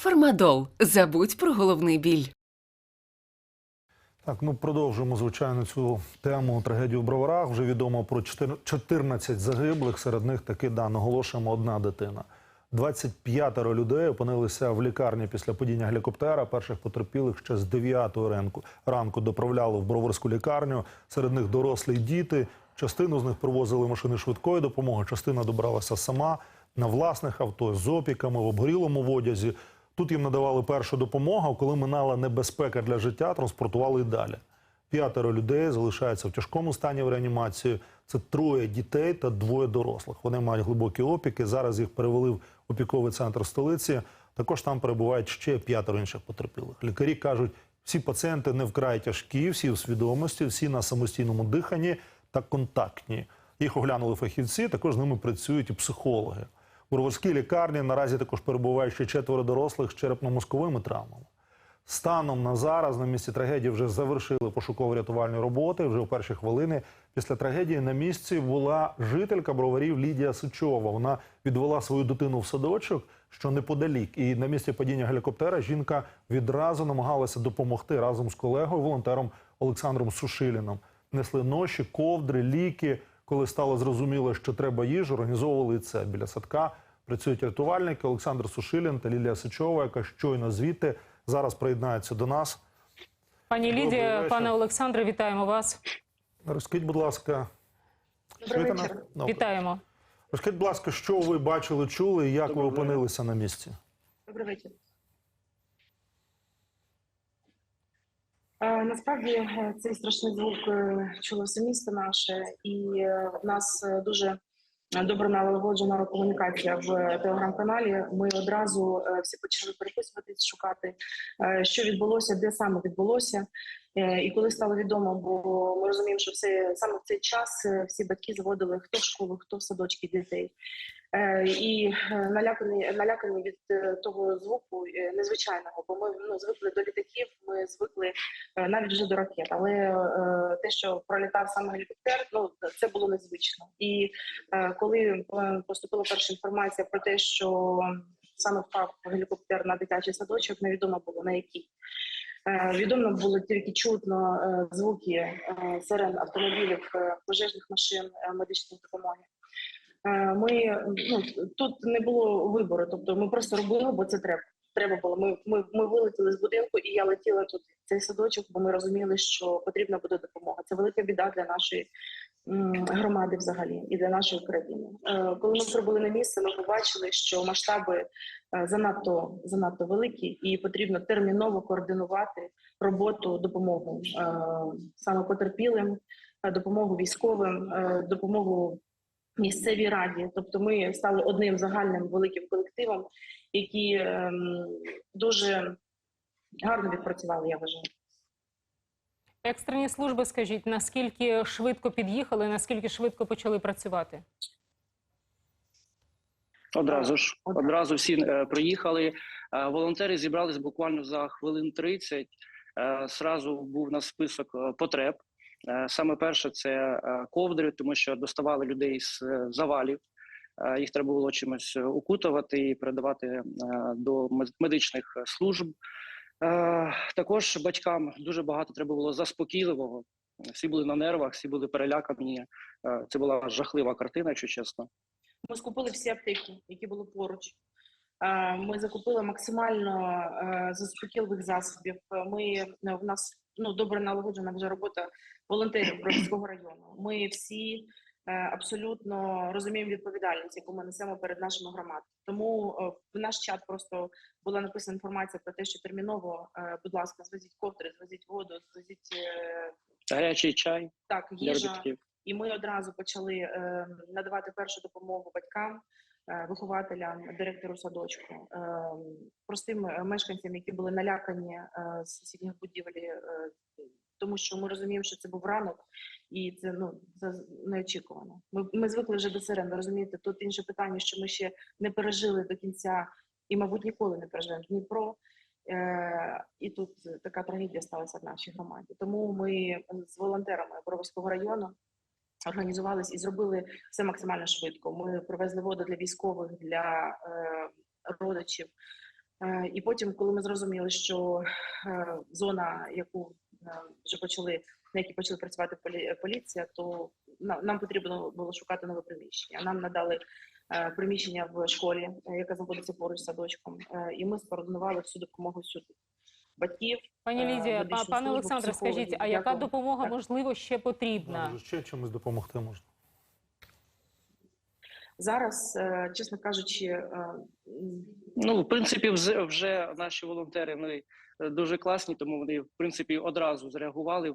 Фармадол. Забудь про головний біль. Так, ну продовжуємо звичайно цю тему трагедію в Броварах. Вже відомо про 4 14 загиблих. Серед них таки да, наголошуємо одна дитина. 25 людей опинилися в лікарні після падіння гелікоптера. Перших потерпілих ще з 9 ранку ранку доправляли в Броварську лікарню. Серед них дорослі діти. Частину з них привозили машини швидкої допомоги. Частина добралася сама на власних авто з опіками в обгорілому в одязі. Тут їм надавали першу допомогу. Коли минала небезпека для життя, транспортували і далі. П'ятеро людей залишаються в тяжкому стані в реанімації. Це троє дітей та двоє дорослих. Вони мають глибокі опіки. Зараз їх перевели в опіковий центр столиці. Також там перебувають ще п'ятеро інших потерпілих. Лікарі кажуть, всі пацієнти не вкрай тяжкі, всі в свідомості, всі на самостійному диханні та контактні. Їх оглянули фахівці. Також з ними працюють і психологи. У Броварській лікарні наразі також перебувають ще четверо дорослих з черепно-мозковими травмами. Станом на зараз на місці трагедії вже завершили пошуково-рятувальні роботи. Вже у перші хвилини після трагедії на місці була жителька броварів Лідія Сичова. Вона відвела свою дитину в садочок, що неподалік. І на місці падіння гелікоптера жінка відразу намагалася допомогти разом з колегою, волонтером Олександром Сушиліном. Несли ноші, ковдри, ліки. Коли стало зрозуміло, що треба їжу, організовували і це біля садка. Працюють рятувальники Олександр Сушилін та Лілія Сичова, яка щойно звідти зараз приєднається до нас. Пані Лідія, пане Олександре, вітаємо вас. Розкажіть, будь ласка, Добрий вечір. нас? Вітаємо. Розкажіть, будь ласка, що ви бачили, чули і як ви Доброго дня. опинилися на місці? Добрий вечір. Насправді е, цей страшний звук е, чуло все місто наше, і е, в нас е, дуже добре налагоджена комунікація в телеграм-каналі. Ми одразу е, всі почали переписуватись, шукати, е, що відбулося, де саме відбулося. Е, І коли стало відомо, бо ми розуміємо, що все саме в цей час е, всі батьки заводили хто в школу, хто в садочки дітей. Е, І е, налякані, налякані від е, того звуку незвичайного, бо ми ну, звикли до літаків, ми звикли навіть вже до ракет. Але те, що пролітав саме гелікоптер, ну це було незвично. І коли поступила перша інформація про те, що саме впав гелікоптер на дитячий садочок, невідомо було на який. Відомо було тільки чутно звуки сирен автомобілів, пожежних машин, медичної допомоги. Е, Ми ну тут не було вибору, тобто ми просто робили, бо це треба. Треба було. Ми, ми, ми вилетіли з будинку, і я летіла тут в цей садочок, бо ми розуміли, що потрібна буде допомога. Це велика біда для нашої громади, взагалі, і для нашої країни. Е, Коли ми прибули на місце, ми побачили, що масштаби е, занадто занадто великі, і потрібно терміново координувати роботу, допомогу саме потерпілим, допомогу військовим, допомогу місцевій раді. Тобто, ми стали одним загальним великим колективом, які ем, дуже гарно відпрацювали. Я вважаю. Екстрені служби, скажіть, наскільки швидко під'їхали, наскільки швидко почали працювати? Одразу ж Одразу. всі е, приїхали. Е, волонтери зібрались буквально за хвилин 30. Е, Сразу був на список е, потреб. Е, Саме перше це е, ковдри, тому що доставали людей з е, завалів. Їх треба було чимось укутувати і передавати до мед- медичних служб. Також батькам дуже багато треба було заспокійливого. Всі були на нервах, всі були перелякані. Це була жахлива картина, якщо чесно. Ми скупили всі аптеки, які були поруч. Ми закупили максимально заспокійливих засобів. Ми в нас ну добре налагоджена вже робота волонтерів Бровського району. Ми всі е, абсолютно розуміємо відповідальність, яку ми несемо перед нашими громадами. Тому е, в наш чат просто була написана інформація про те, що терміново, е, будь ласка, звезіть ковдри, звезіть воду, звезіть Гарячий чай так для їжа. І ми одразу почали е, надавати першу допомогу батькам, вихователям, директору садочку, е, простим е, мешканцям, які були налякані е, з сусідніх будівель, е, тому що ми розуміємо, що це був ранок, і це ну це неочікувано. Ми, ми звикли вже до сирен. Розумієте, тут інше питання, що ми ще не пережили до кінця, і, мабуть, ніколи не переживемо Дніпро. Е, і тут така трагедія сталася в нашій громаді. Тому ми з волонтерами Боровського району організувались і зробили все максимально швидко. Ми привезли воду для військових, для е, родичів. Е, І потім, коли ми зрозуміли, що е, зона, яку е, вже почали на якій почали працювати полі- поліція, то на- нам потрібно було шукати нове приміщення. Нам надали е, приміщення в школі, е, яка знаходиться поруч з садочком, е, і ми скоординували всю допомогу сюди. Батьків Пані Е, Лідія, па- пане Олександре, скажіть, а яка Дякую. допомога Так. можливо ще потрібна? Може, ще чимось допомогти можна. зараз, е, чесно кажучи, е, Ну, в принципі, вже, вже наші волонтери вони дуже класні, тому вони в принципі одразу зреагували.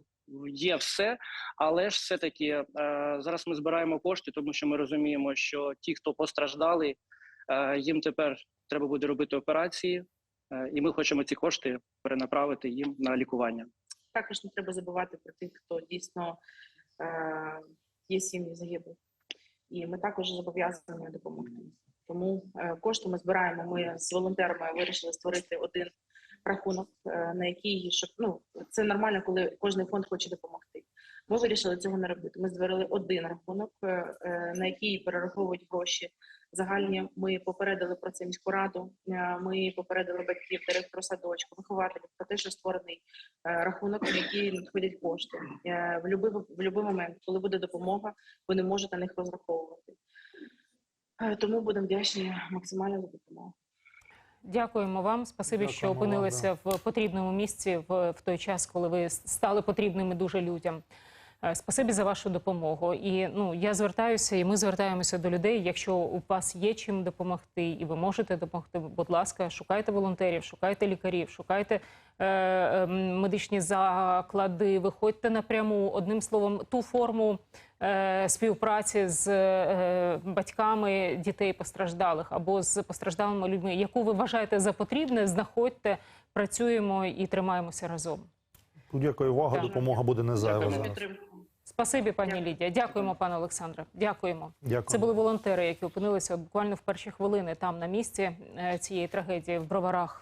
Є все, але ж все таки зараз ми збираємо кошти, тому що ми розуміємо, що ті, хто постраждали, їм тепер треба буде робити операції, і ми хочемо ці кошти перенаправити їм на лікування. також не треба забувати про тих, хто дійсно е, є сім'ї загиблих. І ми також зобов'язані допомогти. Тому е, кошти ми збираємо. Ми з волонтерами вирішили створити один рахунок, е, на який щоб ну це нормально, коли кожен фонд хоче допомогти. Ми вирішили цього не робити. Ми створили один рахунок, е, е, на який перераховують гроші загальні. Ми попередили про це міську раду. е, Ми попередили батьків, директору садочку, вихователів про те, що створений рахунок, в який надходять кошти. В будь-який в будь-який момент, коли буде допомога, ви не можете на них розраховувати. Тому будемо вдячні максимально за допомогу. Дякуємо вам. Спасибі, що Дякуємо вам, опинилися в потрібному місці в, в той час, коли ви стали потрібними дуже людям. Е, Спасибі за вашу допомогу. І ну я звертаюся, і ми звертаємося до людей. Якщо у вас є чим допомогти, і ви можете допомогти, будь ласка, шукайте волонтерів, шукайте лікарів, шукайте е, е, медичні заклади, виходьте напряму. Одним словом, ту форму е, співпраці з е, батьками дітей постраждалих або з постраждалими людьми, яку ви вважаєте за потрібне, знаходьте, працюємо і тримаємося разом. Будь-якої уваги, Так. допомога буде не зайва зараз. Спасибі, пані Дякую. Лідія. Дякуємо, пане Олександре. Дякуємо. Дякую. Це були волонтери, які опинилися буквально в перші хвилини там на місці е, цієї трагедії в броварах.